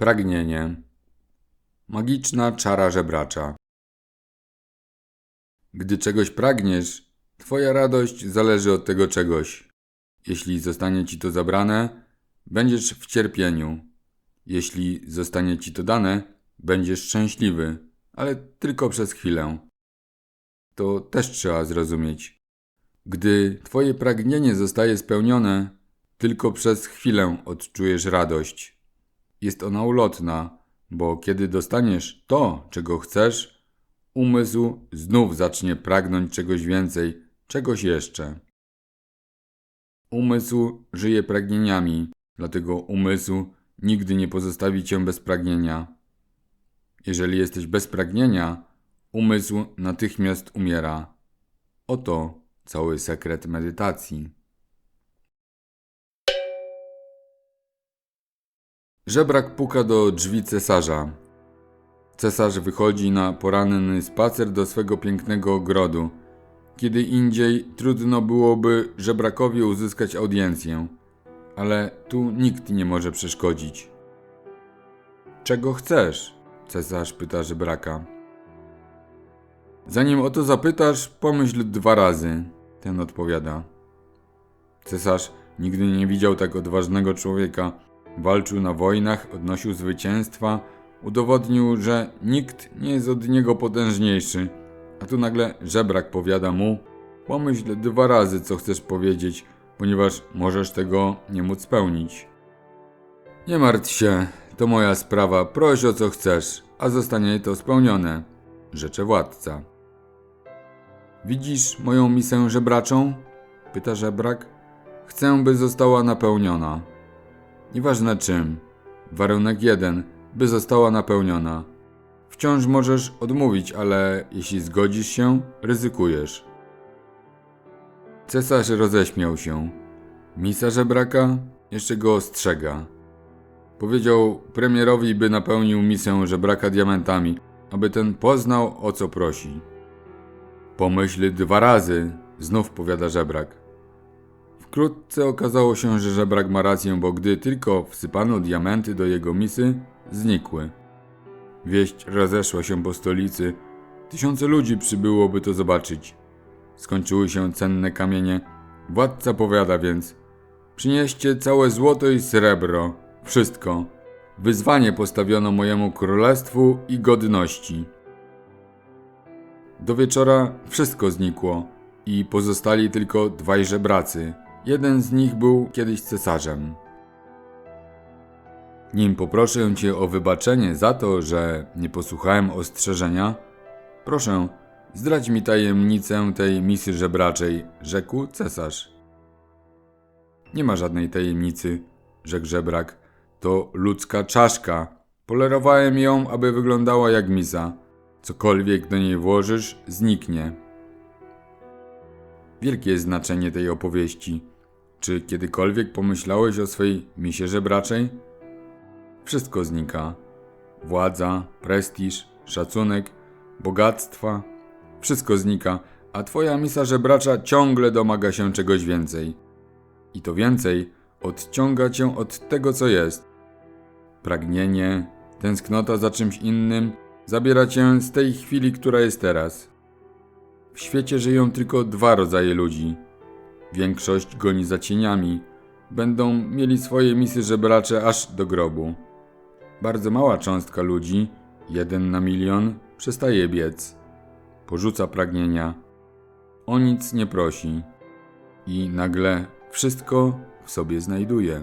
Pragnienie. Magiczna czara żebracza. Gdy czegoś pragniesz, twoja radość zależy od tego czegoś. Jeśli zostanie ci to zabrane, będziesz w cierpieniu. Jeśli zostanie ci to dane, będziesz szczęśliwy, ale tylko przez chwilę. To też trzeba zrozumieć. Gdy twoje pragnienie zostaje spełnione, tylko przez chwilę odczujesz radość. Jest ona ulotna, bo kiedy dostaniesz to, czego chcesz, umysł znów zacznie pragnąć czegoś więcej, czegoś jeszcze. Umysł żyje pragnieniami, dlatego umysł nigdy nie pozostawi cię bez pragnienia. Jeżeli jesteś bez pragnienia, umysł natychmiast umiera. Oto cały sekret medytacji. Żebrak puka do drzwi cesarza. Cesarz wychodzi na poranny spacer do swego pięknego ogrodu. Kiedy indziej trudno byłoby żebrakowi uzyskać audiencję, ale tu nikt nie może przeszkodzić. Czego chcesz? Cesarz pyta żebraka. Zanim o to zapytasz, pomyśl dwa razy, ten odpowiada. Cesarz nigdy nie widział tak odważnego człowieka. Walczył na wojnach, odnosił zwycięstwa, udowodnił, że nikt nie jest od niego potężniejszy. A tu nagle żebrak powiada mu: Pomyśl dwa razy, co chcesz powiedzieć, ponieważ możesz tego nie móc spełnić. Nie martw się, to moja sprawa, proś o co chcesz, a zostanie to spełnione, rzecze władca. Widzisz moją misę żebraczą? pyta żebrak. Chcę, by została napełniona. Nieważne czym. Warunek jeden, by została napełniona. Wciąż możesz odmówić, ale jeśli zgodzisz się, ryzykujesz. Cesarz roześmiał się. Misa żebraka jeszcze go ostrzega. Powiedział premierowi, by napełnił misę żebraka diamentami, aby ten poznał, o co prosi. Pomyśl dwa razy, znów powiada żebrak. Wkrótce okazało się, że żebrak ma rację, bo gdy tylko wsypano diamenty do jego misy, znikły. Wieść rozeszła się po stolicy. Tysiące ludzi przybyło, by to zobaczyć. Skończyły się cenne kamienie. Władca powiada więc: Przynieście całe złoto i srebro, wszystko. Wyzwanie postawiono mojemu królestwu i godności. Do wieczora wszystko znikło i pozostali tylko dwaj żebracy. Jeden z nich był kiedyś cesarzem. Nim poproszę cię o wybaczenie za to, że nie posłuchałem ostrzeżenia, proszę, zdradź mi tajemnicę tej misy żebraczej, rzekł cesarz. Nie ma żadnej tajemnicy, rzekł żebrak. To ludzka czaszka. Polerowałem ją, aby wyglądała jak misa. Cokolwiek do niej włożysz, zniknie. Wielkie jest znaczenie tej opowieści. Czy kiedykolwiek pomyślałeś o swej misie żebraczej? Wszystko znika. Władza, prestiż, szacunek, bogactwa. Wszystko znika, a twoja misa żebracza ciągle domaga się czegoś więcej. I to więcej odciąga cię od tego, co jest. Pragnienie, tęsknota za czymś innym zabiera cię z tej chwili, która jest teraz. W świecie żyją tylko dwa rodzaje ludzi. Większość goni za cieniami. Będą mieli swoje misy żebracze aż do grobu. Bardzo mała cząstka ludzi, jeden na milion, przestaje biec. Porzuca pragnienia. O nic nie prosi. I nagle wszystko w sobie znajduje.